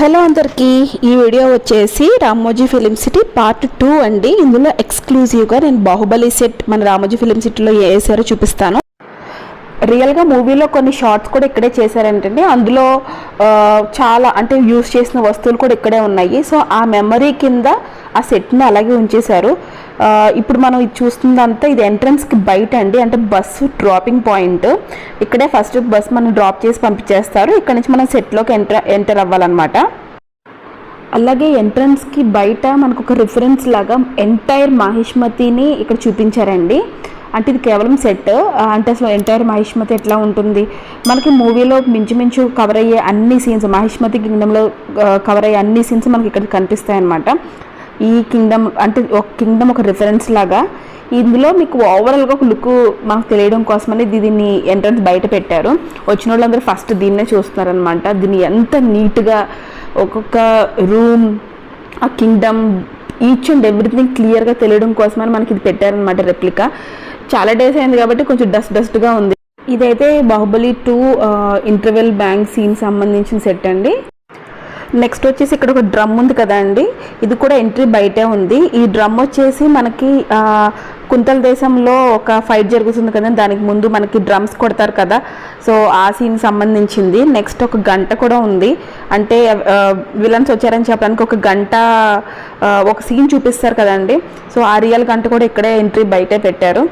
Hello అందరికీ ఈ video వచ్చేసి Ramoji film city part two అండి. ఇందులో ఎక్స్క్లూజివ్గా నేను బాహుబలి సెట్ మన రామోజీ ఫిలిం సిటీలో ఏ వేసారో చూపిస్తాను. రియల్గా మూవీలో కొన్ని షార్ట్స్ కూడా ఇక్కడే చేశారంటండి. అందులో చాలా అంటే యూస్ చేసిన వస్తువులు కూడా ఇక్కడే ఉన్నాయి. సో ఆ మెమరీ కింద ఆ సెట్ని అలాగే ఉంచేశారు. ఇప్పుడు మనం ఇది చూస్తుందంతా ఇది ఎంట్రన్స్కి బయట అండి అంటే బస్సు డ్రాపింగ్ పాయింట్ ఇక్కడే ఫస్ట్ బస్ మనం డ్రాప్ చేసి పంపించేస్తారు. ఇక్కడ నుంచి మనం సెట్లోకి ఎంటర్ ఎంటర్ అవ్వాలన్నమాట. అలాగే ఎంట్రన్స్కి బయట మనకు ఒక రిఫరెన్స్ లాగా ఎంటైర్ మహిష్మతిని ఇక్కడ చూపించారండి. అంటే ఇది కేవలం సెట్ అంటే అసలు ఎంటైర్ మహిష్మతి ఎట్లా ఉంటుంది? మనకి మూవీలో మించుమించు కవర్ అయ్యే అన్ని సీన్స్ మహిష్మతి కింగ్డంలో కవర్ అయ్యే అన్ని సీన్స్ మనకి ఇక్కడ కనిపిస్తాయి అన్నమాట ఈ కింగ్డమ్ అంటే ఒక కింగ్డమ్ ఒక రిఫరెన్స్ లాగా ఇందులో మీకు ఓవరాల్గా ఒక లుక్ మనకు తెలియడం కోసమని ఇది దీన్ని ఎంట్రన్స్ బయట పెట్టారు. వచ్చిన వాళ్ళందరూ ఫస్ట్ దీన్నే చూస్తున్నారనమాట దీన్ని ఎంత నీట్గా ఒక్కొక్క రూమ్ ఆ కింగ్డమ్ ఈచ్ అండ్ ఎవ్రీథింగ్ క్లియర్గా తెలియడం కోసమని మనకి ఇది పెట్టారనమాట రెప్లికా చాలా డేస్ అయింది కాబట్టి కొంచెం డస్ట్ డస్ట్గా ఉంది. ఇదైతే Baahubali two interval bang scene సంబంధించిన సెట్ అండి. నెక్స్ట్ వచ్చేసి ఇక్కడ ఒక డ్రమ్ ఉంది కదండి. ఇది కూడా ఎంట్రీ బయటే ఉంది. ఈ డ్రమ్ వచ్చేసి మనకి కుంతల దేశంలో ఒక ఫైట్ జరుగుతుంది కదా దానికి ముందు మనకి డ్రమ్స్ కొడతారు కదా. సో ఆ సీన్ సంబంధించింది. నెక్స్ట్ ఒక గంట కూడా ఉంది. అంటే విలన్స్ వచ్చారని చెప్పడానికి ఒక గంట ఒక సీన్ చూపిస్తారు కదండి. సో ఆ రియల్ గంట కూడా ఇక్కడే ఎంట్రీ బయటే పెట్టారు.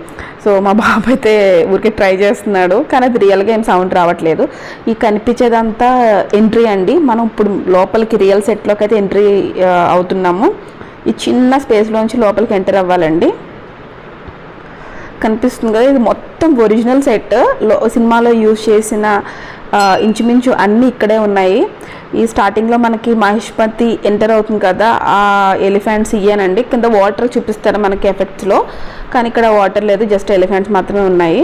సో మా బాబు అయితే ఊరికే ట్రై చేస్తున్నాడు. కానీ అది రియల్గా ఏం సౌండ్ రావట్లేదు. ఈ కనిపించేదంతా ఎంట్రీ అండి. మనం ఇప్పుడు లోపలికి రియల్ సెట్లోకి అయితే ఎంట్రీ అవుతున్నాము. ఈ చిన్న స్పేస్లోంచి లోపలికి ఎంటర్ అవ్వాలండి. కనిపిస్తుంది కదా ఇది మొత్తం ఒరిజినల్ సెట్. లో సినిమాలో యూజ్ చేసిన ఇంచుమించు అన్నీ ఇక్కడే ఉన్నాయి. ఈ స్టార్టింగ్లో మనకి మహిష్మతి ఎంటర్ అవుతుంది కదా ఆ ఎలిఫెంట్స్ ఇయ్యానండి. కింద వాటర్ చూపిస్తారు మనకి ఎఫెక్ట్స్లో కానీ ఇక్కడ వాటర్ లేదు జస్ట్ ఎలిఫెంట్స్ మాత్రమే ఉన్నాయి.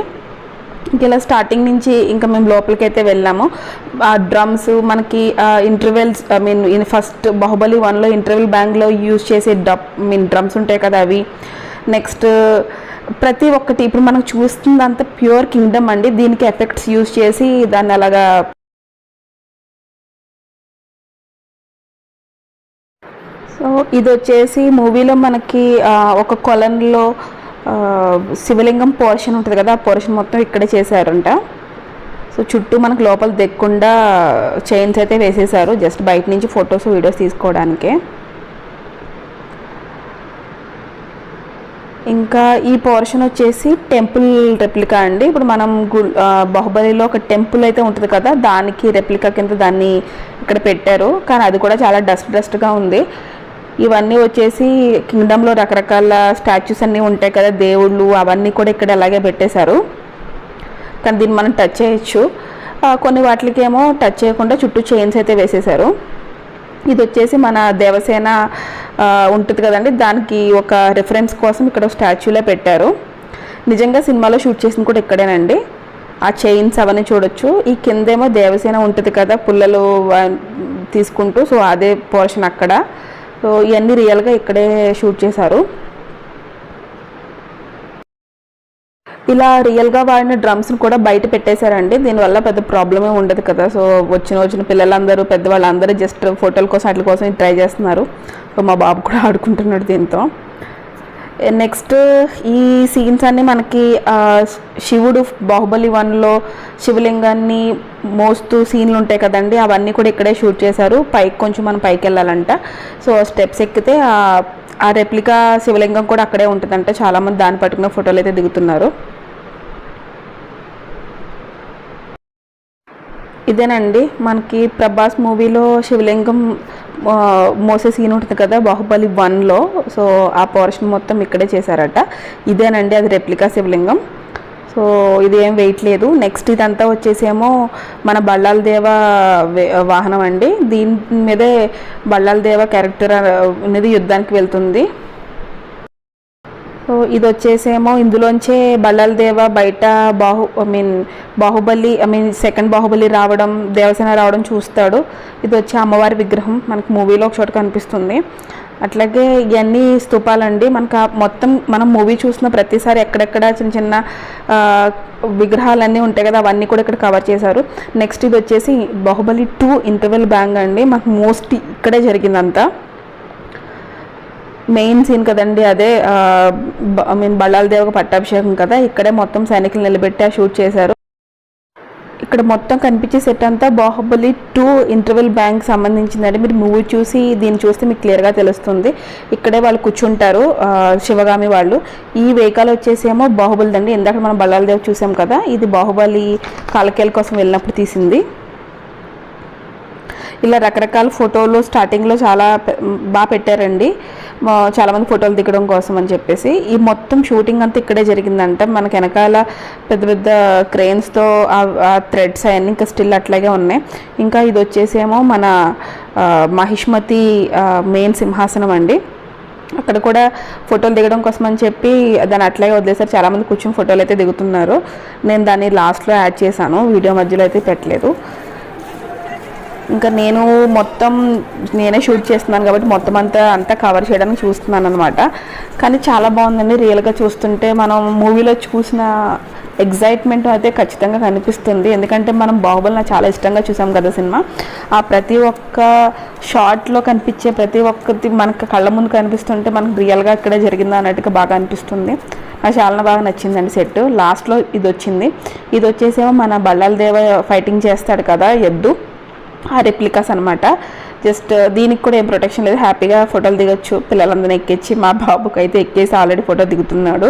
ఇంక ఇలా స్టార్టింగ్ నుంచి ఇంకా మేము లోపలికి అయితే వెళ్ళాము. ఆ డ్రమ్స్ మనకి intervals I mean first Baahubali వన్లో ఇంటర్వెల్ బ్యాంక్లో యూజ్ చేసే డప్ మీన్ డ్రమ్స్ ఉంటాయి కదా అవి. నెక్స్ట్ ప్రతి ఒక్కటి ఇప్పుడు మనం చూస్తుందంతా ప్యూర్ కింగ్డమ్ అండి. దీనికి ఎఫెక్ట్స్ యూజ్ చేసి దాన్ని అలాగా సో ఇది వచ్చేసి మూవీలో మనకి ఒక కొలన్లో శివలింగం పోర్షన్ ఉంటుంది కదా ఆ పోర్షన్ మొత్తం ఇక్కడే చేశారంట. సో చుట్టూ మనకు లోపల దిగకుండా చైన్స్ అయితే వేసేసారు జస్ట్ బయట నుంచి ఫొటోస్ వీడియోస్ తీసుకోవడానికే. ఇంకా ఈ పోర్షన్ వచ్చేసి టెంపుల్ రెప్లికా అండి. ఇప్పుడు మనం గు- బాహుబలిలో ఒక టెంపుల్ అయితే ఉంటుంది కదా దానికి రెప్లికా కింద దాన్ని ఇక్కడ పెట్టారు. కానీ అది కూడా చాలా డస్ట్ డస్ట్గా ఉంది. ఇవన్నీ వచ్చేసి కింగ్డమ్లో రకరకాల స్టాచ్యూస్ అన్నీ ఉంటాయి కదా దేవుళ్ళు అవన్నీ కూడా ఇక్కడ అలాగే పెట్టేశారు. కానీ దీన్ని మనం టచ్ చేయొచ్చు. కొన్ని వాటికేమో టచ్ చేయకుండా చుట్టూ చైన్స్ అయితే వేసేశారు. ఇది వచ్చేసి మన దేవసేన ఉంటుంది కదండి. దానికి ఒక రిఫరెన్స్ కోసం ఇక్కడ స్టాచ్యూలే పెట్టారు. నిజంగా సినిమాలో షూట్ చేసింది కూడా ఇక్కడేనండి. ఆ చైన్స్ అవన్నీ చూడొచ్చు. ఈ కిందేమో దేవసేన ఉంటుంది కదా పుల్లలు తీసుకుంటూ సో అదే పోర్షన్ అక్కడ. సో ఇవన్నీ రియల్గా ఇక్కడే షూట్ చేశారు. ఇలా రియల్గా వాడిన డ్రమ్స్ని కూడా బయట పెట్టేశారండి. దీనివల్ల పెద్ద ప్రాబ్లమే ఉండదు కదా. సో వచ్చిన వచ్చిన పిల్లలందరూ పెద్దవాళ్ళందరూ జస్ట్ ఫోటోల కోసం వాటి కోసం ట్రై చేస్తున్నారు. సో మా బాబు కూడా ఆడుకుంటున్నాడు దీంతో. నెక్స్ట్ ఈ సీన్స్ అన్నీ మనకి శివుడు బాహుబలి వన్లో శివలింగాన్ని మోస్తూ సీన్లు ఉంటాయి కదండి. అవన్నీ కూడా ఇక్కడే షూట్ చేశారు. పైకి కొంచెం మనం పైకి వెళ్ళాలంట. సో స్టెప్స్ ఎక్కితే ఆ- ఆ రెప్లికా శివలింగం కూడా అక్కడే ఉంటుందంట. చాలామంది దాన్ని పట్టుకున్న ఫోటోలు అయితే దిగుతున్నారు. ఇదేనండి. మనకి ప్రభాస్ మూవీలో శివలింగం మోసే సీన్ ఉంటుంది కదా బాహుబలి వన్లో సో ఆ పోర్షన్ మొత్తం ఇక్కడే చేశారట. ఇదేనండి అది రెప్లికా శివలింగం. సో ఇది ఏం వెయిట్ లేదు. నెక్స్ట్ ఇదంతా వచ్చేసేమో మన బళ్ళాల దేవ వాహనం అండి. దీని మీదే బళ్ళాల దేవ క్యారెక్టర్ అనేది యుద్ధానికి వెళ్తుంది. సో ఇది వచ్చేసేమో ఇందులోంచే బల్లాల దేవ బయట Baahu I mean Baahubali I mean second Baahubali రావడం దేవసేన రావడం చూస్తాడు. ఇది వచ్చే అమ్మవారి విగ్రహం. మనకు మూవీలో ఒక చోట కనిపిస్తుంది. అట్లాగే ఇవన్నీ స్తూపాలండి. మనకు మొత్తం మనం మూవీ చూసిన ప్రతిసారి ఎక్కడెక్కడ చిన్న చిన్న విగ్రహాలన్నీ ఉంటాయి కదా అవన్నీ కూడా ఇక్కడ కవర్ చేశారు. నెక్స్ట్ ఇది వచ్చేసి బాహుబలి టూ ఇంటర్వెల్ బ్యాంగ్ అండి. మాకు మోస్ట్ ఇక్కడే జరిగిందంతా. మెయిన్ సీన్ కదండి అదే ఐ మీన్ బళ్ళాలదేవ పట్టాభిషేకం కదా ఇక్కడే మొత్తం సైనికులు నిలబెట్టి షూట్ చేశారు. ఇక్కడ మొత్తం కనిపించే సెట్ అంతా బాహుబలి టూ ఇంటర్వెల్ బ్యాంక్ సంబంధించిందండి. మీరు మూవీ చూసి దీన్ని చూస్తే మీకు క్లియర్గా తెలుస్తుంది. ఇక్కడే వాళ్ళు కూర్చుంటారు శివగామి వాళ్ళు. ఈ వెహికల్ వచ్చేసేమో బాహుబలిదండి. ఇందాక మనం బళ్ళాల దేవ్ చూసాం కదా ఇది బాహుబలి కాలకేల కోసం వెళ్ళినప్పుడు తీసింది. ఇలా రకరకాల ఫోటోలు స్టార్టింగ్లో చాలా బాగా పెట్టారండి. చాలామంది ఫోటోలు దిగడం కోసం అని చెప్పేసి. ఈ మొత్తం షూటింగ్ అంతా ఇక్కడే జరిగిందంట. మనకి వెనకాల పెద్ద పెద్ద క్రెయిన్స్తో ఆ థ్రెడ్స్ అవన్నీ ఇంకా స్టిల్ అట్లాగే ఉన్నాయి. ఇంకా ఇది వచ్చేసేమో మన మహిష్మతి మెయిన్ సింహాసనం అండి. అక్కడ కూడా ఫోటోలు దిగడం కోసం అని చెప్పి దాన్ని అట్లాగే వదిలేసారు. చాలామంది కూర్చొని ఫోటోలు అయితే దిగుతున్నారు. నేను దాన్ని లాస్ట్లో యాడ్ చేశాను. వీడియో మధ్యలో అయితే పెట్టలేదు. ఇంకా నేను మొత్తం నేనే షూట్ చేస్తున్నాను కాబట్టి మొత్తం అంతా అంతా కవర్ చేయడానికి చూస్తున్నాను అనమాట కానీ చాలా బాగుందండి రియల్గా చూస్తుంటే. మనం మూవీలో చూసిన ఎగ్జైట్మెంట్ అయితే ఖచ్చితంగా కనిపిస్తుంది. ఎందుకంటే మనం బాహుబలి నాకు చాలా ఇష్టంగా చూసాం కదా సినిమా. ఆ ప్రతి ఒక్క షార్ట్లో కనిపించే ప్రతి ఒక్కటి మనకు కళ్ళ ముందు కనిపిస్తుంటే మనకు రియల్గా ఇక్కడే జరిగిందా అన్నట్టుగా బాగా అనిపిస్తుంది. నాకు చాలా బాగా నచ్చిందండి సెట్. లాస్ట్లో ఇది వచ్చింది. ఇది వచ్చేసేమో మన బళ్ళాల దేవ ఫైటింగ్ చేస్తాడు కదా ఎద్దు. ఆ రెప్లికాస్ అనమాట జస్ట్ దీనికి కూడా ఏం ప్రొటెక్షన్ లేదు. హ్యాపీగా ఫోటోలు దిగొచ్చు. పిల్లలందరినీ ఎక్కించి మా బాబుకి అయితే ఎక్కేసి ఆల్రెడీ ఫోటో దిగుతున్నాడు.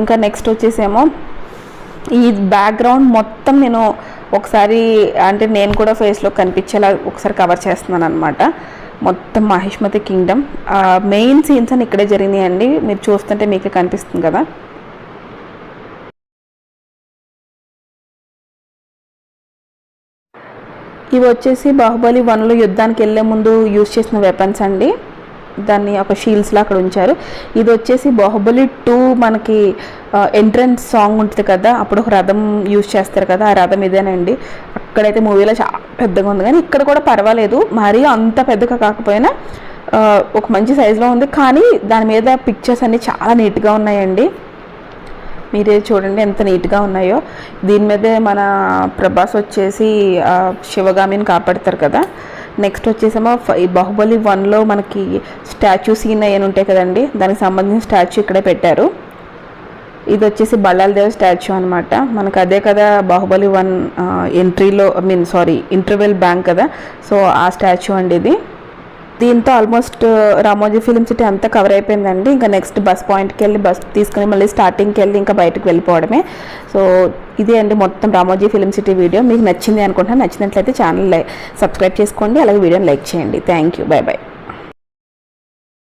ఇంకా నెక్స్ట్ వచ్చేసేమో ఈ బ్యాక్గ్రౌండ్ మొత్తం నేను ఒకసారి అంటే నేను కూడా ఫేస్లో కనిపించేలా ఒకసారి కవర్ చేస్తున్నాను అనమాట మొత్తం మహిష్మతి కింగ్డమ్. మెయిన్ సీన్స్ అని ఇక్కడే జరిగినాయండి. మీరు చూస్తుంటే మీకే కనిపిస్తుంది కదా. ఇవి వచ్చేసి బాహుబలి వన్లో యుద్ధానికి వెళ్ళే ముందు యూజ్ చేసిన వెపన్స్ అండి. దాన్ని ఒక షీల్డ్స్లో అక్కడ ఉంచారు. ఇది వచ్చేసి బాహుబలి టూ మనకి ఎంట్రన్స్ సాంగ్ ఉంటుంది కదా అప్పుడు ఒక రథం యూజ్ చేస్తారు కదా ఆ రథం ఇదేనండి. అక్కడైతే మూవీలో చాలా పెద్దగా ఉంది. కానీ ఇక్కడ కూడా పర్వాలేదు. మరీ అంత పెద్దగా కాకపోయినా ఒక మంచి సైజులో ఉంది. కానీ దాని మీద పిక్చర్స్ అన్నీ చాలా నీట్గా ఉన్నాయండి. మీరే చూడండి ఎంత నీట్గా ఉన్నాయో. దీని మీదే మన ప్రభాస్ వచ్చేసి శివగామిని కాపాడతారు కదా. నెక్స్ట్ వచ్చేసేమో బాహుబలి వన్లో మనకి స్టాచ్యూ సీన్ అయ్యని ఉంటాయి కదండి. దానికి సంబంధించిన స్టాచ్యూ ఇక్కడే పెట్టారు. ఇది వచ్చేసి బళ్ళాలదేవ స్టాచ్యూ అనమాట మనకు అదే కదా Baahubali one ఎంట్రీలో I mean sorry interval bang కదా. సో ఆ స్టాచ్యూ అండి ఇది. దీంతో ఆల్మోస్ట్ రామోజీ ఫిలిం సిటీ అంతా కవర్ అయిపోయిందండి. ఇంకా నెక్స్ట్ బస్ పాయింట్కి వెళ్ళి బస్ తీసుకుని మళ్ళీ స్టార్టింగ్కి వెళ్ళి ఇంకా బయటకు వెళ్ళిపోవడమే. సో ఇదే అండి మొత్తం రామోజీ ఫిలిం సిటీ వీడియో. మీకు నచ్చింది అనుకుంటున్నాను నచ్చినట్లయితే ఛానల్ సబ్స్క్రైబ్ చేసుకోండి. అలాగే వీడియోని లైక్ చేయండి. Thank you. Bye bye